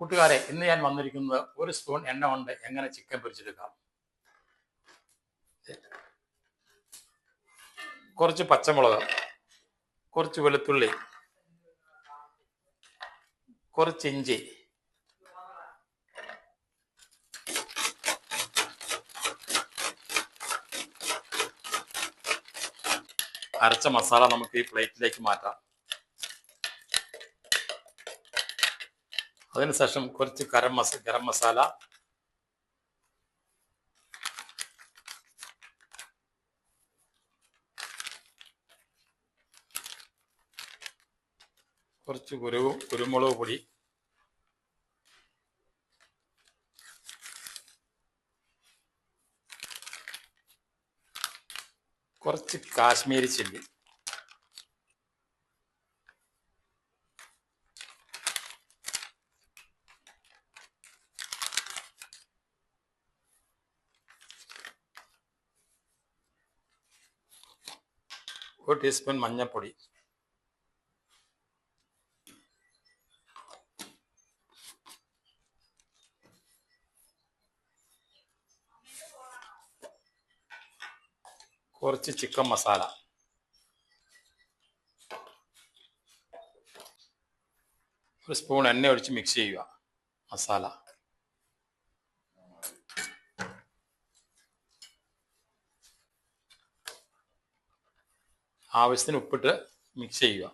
കൂട്ടുകാരെ ഇന്ന് ഞാൻ വന്നിരിക്കുന്നത് ഒരു സ്പൂൺ എണ്ണ കൊണ്ട് എങ്ങനെ ചിക്കൻ പൊരിച്ചെടുക്കാം? കുറച്ച് പച്ചമുളക് കുറച്ച് വെളുത്തുള്ളി കുറച്ച് ഇഞ്ചി അരച്ച മസാല നമുക്ക് ഈ പ്ലേറ്റിലേക്ക് മാറ്റാം. അതിനുശേഷം കുറച്ച് ഗരം മസ ഗരം മസാല. കുറച്ച് കുരു കുരുമുളക് പൊടി. കുറച്ച് കാശ്മീരി ചില്ലി. ഒരു ടീസ്പൂൺ മഞ്ഞൾപ്പൊടി കുറച്ച് ചിക്കൻ മസാല. ഒരു സ്പൂൺ എണ്ണ ഒഴിച്ച് മിക്സ് ചെയ്യുക. മസാല. ആവശ്യത്തിന് ഉപ്പിട്ട് മിക്സ് ചെയ്യുക.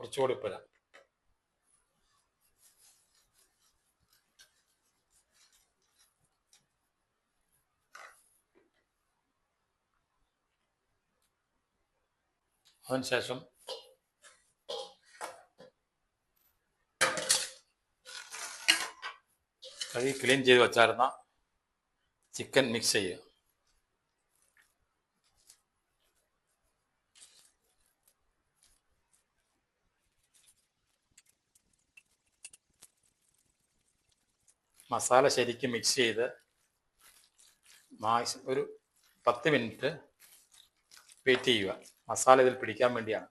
കുറച്ചുകൂടി ഉപ്പിടാം അതിനുശേഷം കഴുകി ക്ലീൻ ചെയ്ത് വെച്ചായിരുന്ന ചിക്കൻ മിക്സ് ചെയ്യുക മസാല ശരിക്കും മിക്സ് ചെയ്ത് മാക്സിമം ഒരു പത്ത് മിനിറ്റ് വെയിറ്റ് ചെയ്യുക. മസാല ഇതിൽ പിടിക്കാൻ വേണ്ടിയാണ്.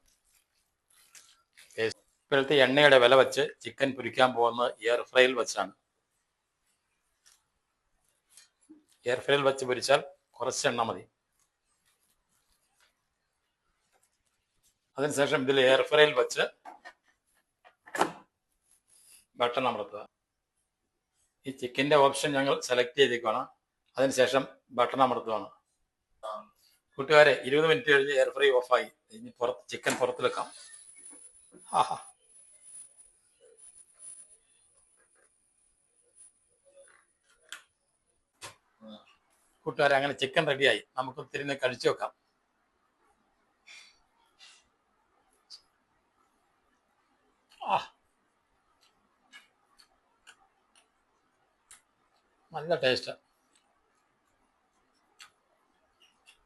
ഇപ്പോഴത്തെ എണ്ണയുടെ വില വെച്ച് ചിക്കൻ പൊരിക്കാൻ പോകുന്നത് എയർ ഫ്രൈയിൽ വെച്ചാണ്. എയർ വെച്ച് പൊരിച്ചാൽ കുറച്ച് എണ്ണ മതി. അതിനുശേഷം ഇതിൽ എയർ ഫ്രൈയിൽ വെച്ച് ബട്ടൺ അമർത്തുക. ഈ ചിക്കന്റെ ഓപ്ഷൻ ഞങ്ങൾ സെലക്ട് ചെയ്തേക്കുവാണ്. അതിനുശേഷം ബട്ടൺ അമർത്തുകയാണ് കൂട്ടുകാരെ ഇരുപത് മിനിറ്റ് കഴിഞ്ഞ് എയർ ഫ്രൈ ഓഫായി. ഇനി പുറത്ത് ചിക്കൻ പുറത്ത് വെക്കാം ആഹാ. കൂട്ടുകാരെ അങ്ങനെ ചിക്കൻ റെഡിയായി നമുക്ക് തിരിഞ്ഞ് കഴിച്ചു വെക്കാം നല്ല ടേസ്റ്റ്